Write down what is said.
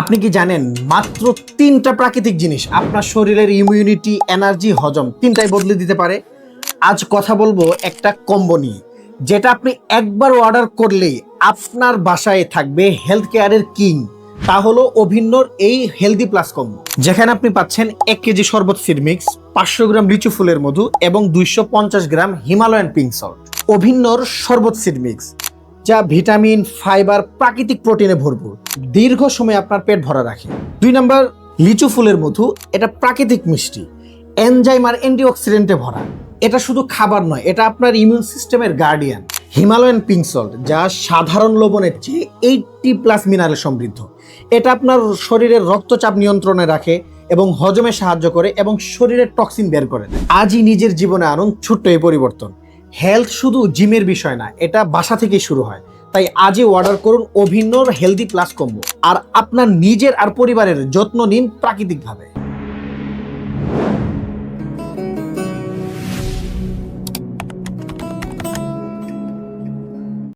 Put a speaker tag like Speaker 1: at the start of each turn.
Speaker 1: আপনি কি জানেন? মাত্র তিনটা প্রাকৃতিক জিনিস। আপনার শরীরের ইমিউনিটি এনার্জি হজম তিনটাই বদলে দিতে পারে। আজ কথা বলব একটা কম্বো নিয়ে, যেটা আপনি একবার অর্ডার করলেই আপনার বাসায় থাকবে হেলথ কেয়ারের কিং তা হলো অভিন্নর এই হেলদি প্লাস কম্বো যেখানে আপনি পাচ্ছেন এক কেজি শরবত সিড মিক্স পাঁচশো গ্রাম লিচু ফুলের মধু এবং দুইশো পঞ্চাশ গ্রাম হিমালয়ান পিঙ্ক সল্ট অভিন্নর শরবত সিড মিক্স যা ভিটামিন, ফাইবার, প্রাকৃতিক প্রোটিনে ভরপুর। দীর্ঘ সময় আপনার পেট ভরা রাখে। দুই নম্বর, লিচু ফুলের মধু, এটা প্রাকৃতিক মিষ্টি। এনজাইম আর অ্যান্টিঅক্সিডেন্টে ভরা। এটা শুধু খাবার নয়, এটা আপনার ইমিউন সিস্টেমের গার্ডিয়ান হিমালয়ান পিঙ্ক সল্ট যা সাধারণ লবণের চেয়ে এইটটি প্লাস মিনারেল সমৃদ্ধ। এটা আপনার শরীরের রক্তচাপ নিয়ন্ত্রণে রাখে এবং হজমে সাহায্য করে এবং শরীরের টক্সিন বের করে আজই নিজের জীবনে আনুন ছোট্ট এই পরিবর্তন। হেলথ শুধু জিমের বিষয় না, এটা বাসা থেকে শুরু হয়। তাই আজই অর্ডার করুন অভিন্নর হেলদি প্লাস কম্বো আর আপনার নিজের আর পরিবারের যত্ন নিন প্রাকৃতিকভাবে।